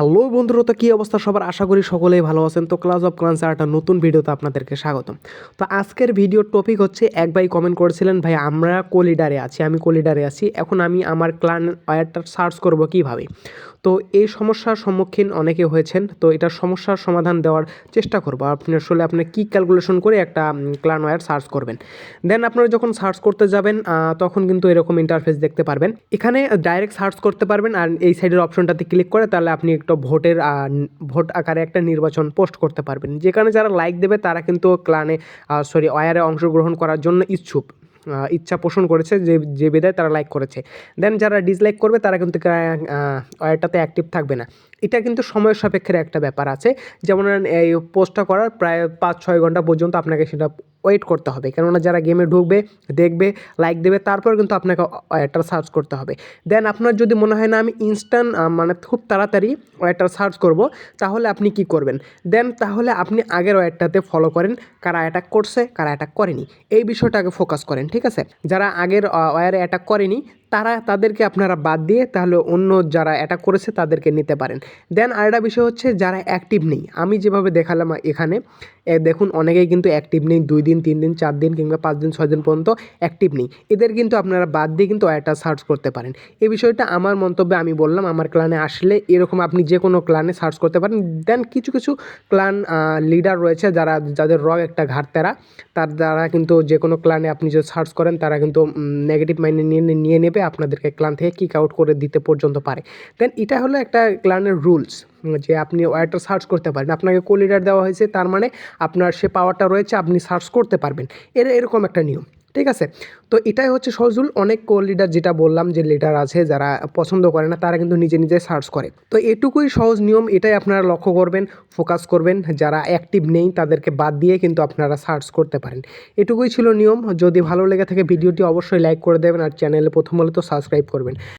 Hello বন্ধুরা, তো কী অবস্থা? সবার আশা করি সকলেই ভালো আছেন। তো ক্লাস অফ ক্লান্সের একটা নতুন ভিডিওতে আপনাদেরকে স্বাগতম। তো আজকের ভিডিওর টপিক হচ্ছে, এক ভাই কমেন্ট করেছিলেন, ভাই, আমরা কোলিডারে আছি, আমি কোলিডারে আছি, এখন আমি আমার ক্লান ওয়ারটা সার্চ করব কীভাবে? তো এই সমস্যার সম্মুখীন অনেকে হয়েছেন, তো এটার সমস্যার সমাধান দেওয়ার চেষ্টা করব। আপনি আসলে আপনি কী ক্যালকুলেশন করে একটা ক্লান ওয়্যার সার্চ করবেন? দেন আপনারা যখন সার্চ করতে যাবেন তখন কিন্তু এরকম ইন্টারফেস দেখতে পারবেন। এখানে ডাইরেক্ট সার্চ করতে পারবেন, আর এই সাইডের অপশনটাতে ক্লিক করে তাহলে আপনি একটা ভোটের ভোট আকারে একটা নির্বাচন পোস্ট করতে পারবেন। যেখানে যারা লাইক দেবে, তারা কিন্তু ক্লানে সরি, ওয়ারে অংশগ্রহণ করার জন্য ইচ্ছুক। ইচ্ছা পোষণ করেছে যে যে বিদায় তারা লাইক করেছে। দেন যারা ডিসলাইক করবে, তারা কিন্তু ওয়ারটাতে অ্যাক্টিভ থাকবে না। এটা কিন্তু সময় সাপেক্ষের একটা ব্যাপার আছে। যেমন এই পোস্টটা করার প্রায় পাঁচ ছয় ঘণ্টা পর্যন্ত আপনাকে সেটা ওয়েট করতে হবে। কেননা যারা গেমে ঢুকবে, দেখবে, লাইক দেবে, তারপর কিন্তু আপনাকে ওয়ারটা সার্চ করতে হবে। দেন আপনার যদি মনে হয়, না, আমি ইনস্ট্যান্ট মানে খুব তাড়াতাড়ি ওয়ারটা সার্চ করব, তাহলে আপনি কি করবেন? দেন তাহলে আপনি আগের ওয়ারটাতে ফলো করেন, কারা অ্যাটাক করছে, কারা অ্যাটাক করেনি। এই বিষয়টাকে ফোকাস করেন, ঠিক আছে? যারা আগের ওয়ারে অ্যাটাক করেনি তারা তাদেরকে আপনারা বাদ দিয়ে তাহলে অন্য যারা অ্যাটাক করেছে তাদেরকে নিতে পারেন। দেন আরেকটা বিষয় হচ্ছে যারা অ্যাক্টিভ নেই, আমি যেভাবে দেখালাম এখানে দেখুন অনেকেই কিন্তু অ্যাক্টিভ নেই, দুই দিন, তিন দিন, চার দিন কিংবা পাঁচ দিন, ছয় দিন পর্যন্ত অ্যাক্টিভ নেই। এদের কিন্তু আপনারা বাদ দিয়ে কিন্তু একটা সার্চ করতে পারেন। এই বিষয়টা আমার মন্তব্যে আমি বললাম, আমার ক্লানে আসলে এরকম আপনি যে কোনো ক্লানে সার্চ করতে পারেন। দেন কিছু কিছু ক্লান লিডার রয়েছে যারা, যাদের র একটা ঘাটতেরা, তার দ্বারা কিন্তু যে কোনো ক্লানে আপনি যদি সার্চ করেন, তারা কিন্তু নেগেটিভ মাইন্ডে নিয়ে নিয়ে নেবে। আপনাদেরকে ক্লান থেকে কিক আউট করে দিতে পর্যন্ত পারে? দেন এটা হলো একটা ক্লানের রুলস যে আপনি ওয়ারটা সার্চ করতে পারেন। আপনাকে কোলিডার দেওয়া হয়েছে, তার মানে আপনার সে পাওয়ারটা রয়েছে, আপনি সার্চ করতে পারবেন। এর, এরকম একটা নিয়ম। ঠিক আছে? তো এটাই হচ্ছে সজুল। অনেক কো লিডার যেটা বললাম যে লিডার আছে, যারা পছন্দ করে না, তারা কিন্তু নিজে নিজে সার্চ করে। তো এটুকুই সহজ নিয়ম, এটাই আপনারা লক্ষ্য করবেন ফোকাস করবেন। যারা অ্যাক্টিভ নেই, তাদেরকে বাদ দিয়ে কিন্তু আপনারা সার্চ করতে পারেন। এটুকুই ছিল নিয়ম। যদি ভালো লেগে থাকে, ভিডিওটি অবশ্যই লাইক করে দেবেন আর চ্যানেলে প্রথম হলে তো সাবস্ক্রাইব করবেন।